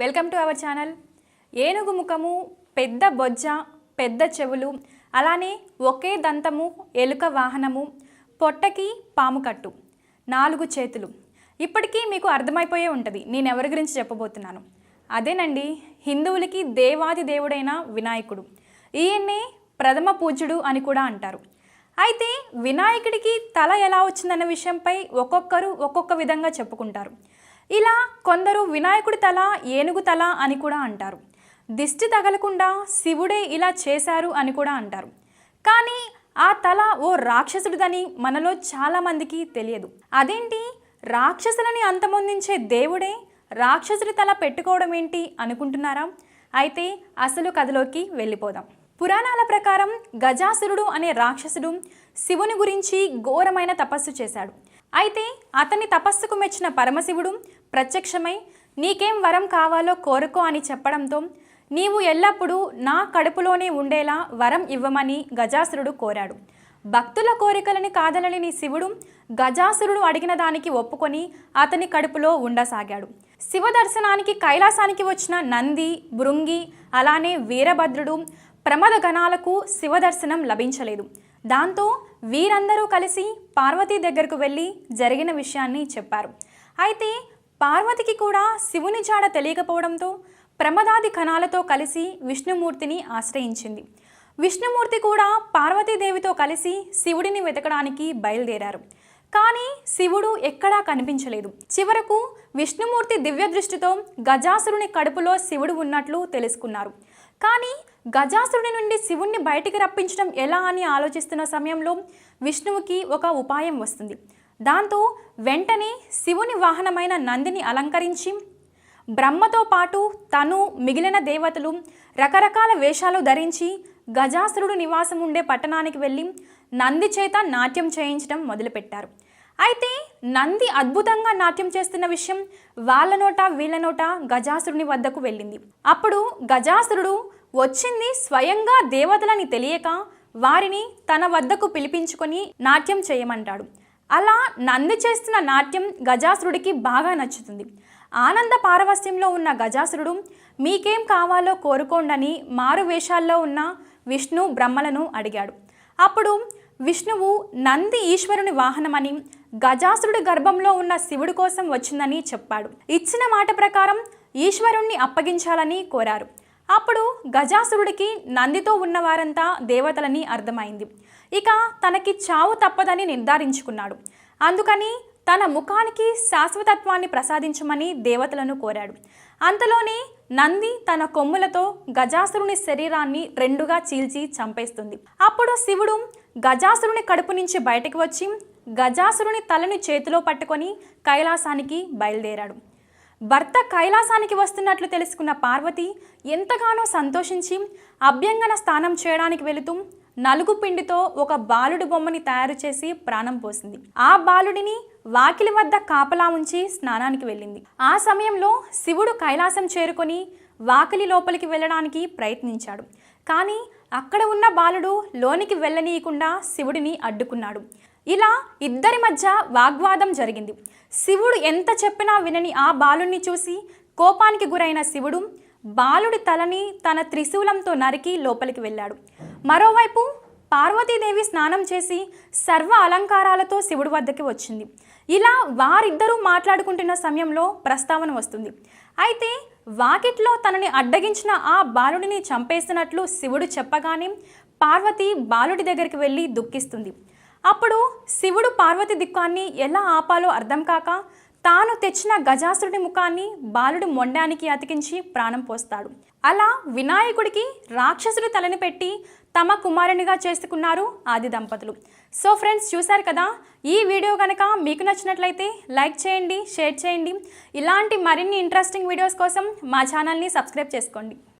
Welcome to our channel. ఏనుగు ముఖము పెద్ద బొజ్జ పెద్ద చెవులు అలానే ఒకే దంతము ఎలుక వాహనము పొట్టకి పాము కట్టు నాలుగు చేతులు. ఇప్పటికీ మీకు అర్థమైపోయే ఉంటుంది. నేను ఎవరి గురించి చెప్పబోతున్నాను? అదేనండి హిందువులకి దేవాది దేవుడైన వినాయకుడు. ఈయన్నే ప్రథమ పూజ్యుడు అని కూడా అంటారు. అయితే వినాయకుడికి తల ఎలా వచ్చిందన్న విషయంపై ఒక్కొక్కరు ఒక్కొక్క విధంగా చెప్పుకుంటారు. ఇలా కొందరు వినాయకుడి తల ఏనుగు తల అని కూడా అంటారు. దిష్టి తగలకుండా శివుడే ఇలా చేశారు అని కూడా అంటారు. కానీ ఆ తల ఓ రాక్షసుడిదని మనలో చాలామందికి తెలియదు. అదేంటి? రాక్షసులని అంతమొందించే దేవుడే రాక్షసుడి తల పెట్టుకోవడం ఏంటి అనుకుంటున్నారా? అయితే అసలు కథలోకి వెళ్ళిపోదాం. పురాణాల ప్రకారం గజాసురుడు అనే రాక్షసుడు శివుని గురించి ఘోరమైన తపస్సు చేశాడు. అయితే అతని తపస్సుకు మెచ్చిన పరమశివుడు ప్రత్యక్షమై నీకేం వరం కావాలో కోరుకో అని చెప్పడంతో నీవు ఎల్లప్పుడూ నా కడుపులోనే ఉండేలా వరం ఇవ్వమని గజాసురుడు కోరాడు. భక్తుల కోరికలని కాదనని శివుడు గజాసురుడు అడిగిన దానికి ఒప్పుకొని అతని కడుపులో ఉండసాగాడు. శివ దర్శనానికి కైలాసానికి వచ్చిన నంది బృంగి అలానే వీరభద్రుడు ప్రమద గణాలకు శివ దర్శనం లభించలేదు. దాంతో వీరందరూ కలిసి పార్వతీ దగ్గరకు వెళ్ళి జరిగిన విషయాన్ని చెప్పారు. అయితే పార్వతికి కూడా శివుని జాడ తెలియకపోవడంతో ప్రమదాది కణాలతో కలిసి విష్ణుమూర్తిని ఆశ్రయించింది. విష్ణుమూర్తి కూడా పార్వతీదేవితో కలిసి శివుడిని వెతకడానికి బయలుదేరారు. కానీ శివుడు ఎక్కడా కనిపించలేదు. చివరకు విష్ణుమూర్తి దివ్య దృష్టితో గజాసురుని కడుపులో శివుడు ఉన్నట్లు తెలుసుకున్నారు. కానీ గజాసురుడి నుండి శివుణ్ణి బయటికి రప్పించడం ఎలా అని ఆలోచిస్తున్న సమయంలో విష్ణువుకి ఒక ఉపాయం వస్తుంది. దాంతో వెంటనే శివుని వాహనమైన నందిని అలంకరించి బ్రహ్మతో పాటు తను మిగిలిన దేవతలు రకరకాల వేషాలు ధరించి గజాసురుడు నివాసం ఉండే పట్టణానికి వెళ్ళి నంది చేత నాట్యం చేయించడం మొదలుపెట్టారు. అయితే నంది అద్భుతంగా నాట్యం చేస్తున్న విషయం వాళ్ళ నోట వీళ్ళ నోట గజాసురుని వద్దకు వెళ్ళింది. అప్పుడు గజాసురుడు వచ్చింది స్వయంగా దేవతలని తెలియక వారిని తన వద్దకు పిలిపించుకొని నాట్యం చేయమంటాడు. అలా నంది చేస్తున్న నాట్యం గజాసురుడికి బాగా నచ్చుతుంది. ఆనంద పారవస్యంలో ఉన్న గజాసురుడు మీకేం కావాలో కోరుకోండని మారు వేషాల్లో ఉన్న విష్ణు బ్రహ్మలను అడిగాడు. అప్పుడు విష్ణువు నంది ఈశ్వరుని వాహనమని గజాసురుడి గర్భంలో ఉన్న శివుడి కోసం వచ్చిందని చెప్పాడు. ఇచ్చిన మాట ప్రకారం ఈశ్వరుణ్ణి అప్పగించాలని కోరారు. అప్పుడు గజాసురుడికి నందితో ఉన్నవారంతా దేవతలని అర్థమైంది. ఇక తనకి చావు తప్పదని నిర్ధారించుకున్నాడు. అందుకని తన ముఖానికి శాశ్వతత్వాన్ని ప్రసాదించమని దేవతలను కోరాడు. అంతలోనే నంది తన కొమ్ములతో గజాసురుని శరీరాన్ని రెండుగా చీల్చి చంపేస్తుంది. అప్పుడు శివుడు గజాసురుని కడుపు నుంచి బయటకు వచ్చి గజాసురుని తలని చేతిలో పట్టుకొని కైలాసానికి బయలుదేరాడు. భర్త కైలాసానికి వస్తున్నట్లు తెలుసుకున్న పార్వతి ఎంతగానో సంతోషించి అభ్యంగన స్నానం చేయడానికి వెళుతూ నలుగు పిండితో ఒక బాలుడి బొమ్మని తయారు చేసి ప్రాణం పోసింది. ఆ బాలుడిని వాకిలి వద్ద కాపలా ఉంచి స్నానానికి వెళ్ళింది. ఆ సమయంలో శివుడు కైలాసం చేరుకొని వాకిలి లోపలికి వెళ్ళడానికి ప్రయత్నించాడు. కానీ అక్కడ ఉన్న బాలుడు లోనికి వెళ్ళనీయకుండా శివుడిని అడ్డుకున్నాడు. ఇలా ఇద్దరి మధ్య వాగ్వాదం జరిగింది. శివుడు ఎంత చెప్పినా వినని ఆ బాలుణ్ణి చూసి కోపానికి గురైన శివుడు బాలుడి తలని తన త్రిశూలంతో నరికి లోపలికి వెళ్ళాడు. మరోవైపు పార్వతీదేవి స్నానం చేసి సర్వ అలంకారాలతో శివుడి వద్దకి వచ్చింది. ఇలా వారిద్దరూ మాట్లాడుకుంటున్న సమయంలో ప్రస్తావన వస్తుంది. అయితే వాకిట్లో తనని అడ్డగించిన ఆ బాలుడిని చంపేసినట్లు శివుడు చెప్పగానే పార్వతి బాలుడి దగ్గరికి వెళ్ళి దుఃఖిస్తుంది. అప్పుడు శివుడు పార్వతి దిక్కాన్ని ఎలా ఆపాలో అర్థం కాక తాను తెచ్చిన గజాసురుడి ముఖాన్ని బాలుడి మొండానికి అతికించి ప్రాణం పోస్తాడు. అలా వినాయకుడికి రాక్షసుడి తలని పెట్టి తమ కుమారునిగా చేసుకున్నారు ఆది దంపతులు. సో ఫ్రెండ్స్ చూశారు కదా? ఈ వీడియో కనుక మీకు నచ్చినట్లయితే లైక్ చేయండి షేర్ చేయండి. ఇలాంటి మరిన్ని ఇంట్రెస్టింగ్ వీడియోస్ కోసం మా ఛానల్ని సబ్స్క్రైబ్ చేసుకోండి.